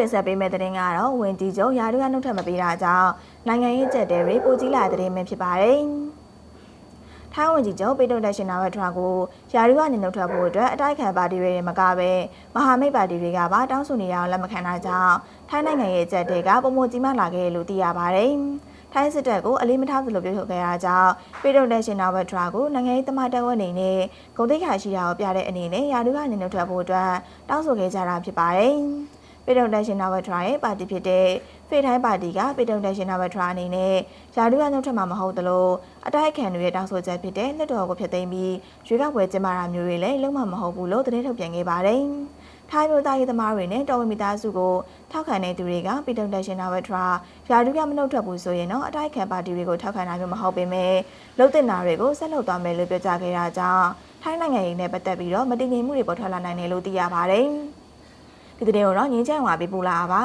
တင်ဆက်ပေးမယ့်သတင်းကတော့ဝင်ကြီးချုပ်ယာတို့ကနှုတ်ထပ်မပေးတာကြောင့်နိုင်ငံရေးကြက်တဲတွေပိုကြီးလာတဲ့သတင်းပဲဖြစ်ပါတယ်။ထိုင်းဝန်ကြီးချုပ်ပေတုတ်တက်ရှင်နာဝက်ထရာကိုယာတို့ကနေနှုတ်ထွက်ဖို့အတွက်အတိုက်ခံပါတီတွေမကပဲမဟာမိတ်ပါတီတွေကပါတောင်းဆိုနေရအောင်လက်မခံတာကြောင့်ထိုင်းနိုင်ငံရဲ့ကြက်တဲကပုံမကြီးမားလာခဲ့လို့သိရပါတယ်။ထိုင်းစစ်တပ်ကိုအလေးမထားသလိုပြောထုတ်ခဲ့တာကြောင့်ပေတုတ်တက်ရှင်နာဝက်ထရာကိုနိုင်ငံရေးသမားတပ်ဝက်အနေနဲ့ဂုံတိတ်ခါရှိတာကိုပြတဲ့အနေနဲ့ယာတို့ကနေနှုတ်ထွက်ဖို့အတွက်တောင်းဆိုခဲ့ကြတာဖြစ်ပါတယ်။ ပေတုံတက်ရှင်နာဝက်ထရာရဲ့ပါတီဖြစ်တဲ့ဖေထိုင်းပါတီကပေတုံတက်ရှင်နာဝက်ထရာအနေနဲ့ယာဒူးရညှောက်ထွက်မှာမဟုတ်သလိုအတိုက်အခံတွေရဲ့တောင်းဆိုချက်ဖြစ်တဲ့လက်တော်ကိုဖျက်သိမ်းပြီးရွေးကောက်ပွဲကျင်းပတာမျိုးတွေလည်းလုံးဝမဟုတ်ဘူးလို့သတင်းထုတ်ပြန်ခဲ့ပါတယ်။ထိုင်းမျိုးသားရေးသမားတွေနဲ့တော်ဝင်မိသားစုကိုထောက်ခံတဲ့သူတွေကပေတုံတက်ရှင်နာဝက်ထရာယာဒူးရမနှုတ်ထွက်ဘူးဆိုရင်တော့အတိုက်အခံပါတီတွေကိုထောက်ခံတာမျိုးမဟုတ်ပေမဲ့လုံတင်တာတွေကိုဆက်လုပ်သွားမယ်လို့ပြောကြားခဲ့တာကြောင့်ထိုင်းနိုင်ငံရေးနဲ့ပတ်သက်ပြီးတော့မတည်ငြိမ်မှုတွေပေါ်ထွက်လာနိုင်တယ်လို့သိရပါတယ်။ ဒီတဲ့ကိုတော့ငင်းချမ်းဝါပေးပို့လာတာပါ